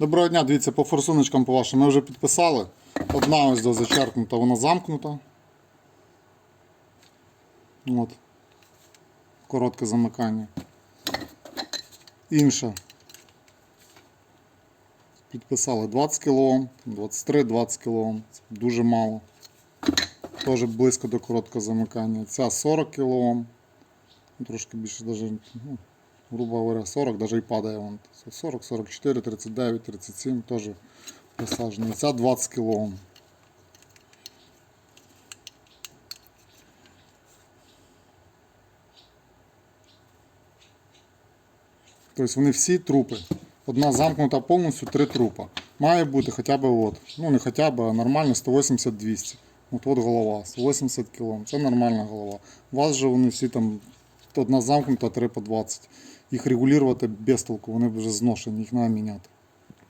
Доброго дня, дивіться, по форсуночкам по вашим ми вже підписали. Одна ось до зачеркнута, вона замкнута. От. Коротке замикання. Інша. Підписали 20 кОм, 23-20 кОм. Це дуже мало. Теж близько до короткого замикання. Ця 40 кОм. Трошки більше даже, ну, грубо говоря, 40, даже і падає вон. 40, 44, 39, 37 теж посаджено. І Ця 20 кОм. Тобто вони всі трупи. Одна замкнута повністю, три трупа. Має бути хоча б от, ну не хоча б, а нормально 180-200. От от голова, 180 кг. Це нормальна голова. У вас же вони всі там одна замкнута, три по 20. Їх регулювати без толку, вони вже зношені, їх треба міняти.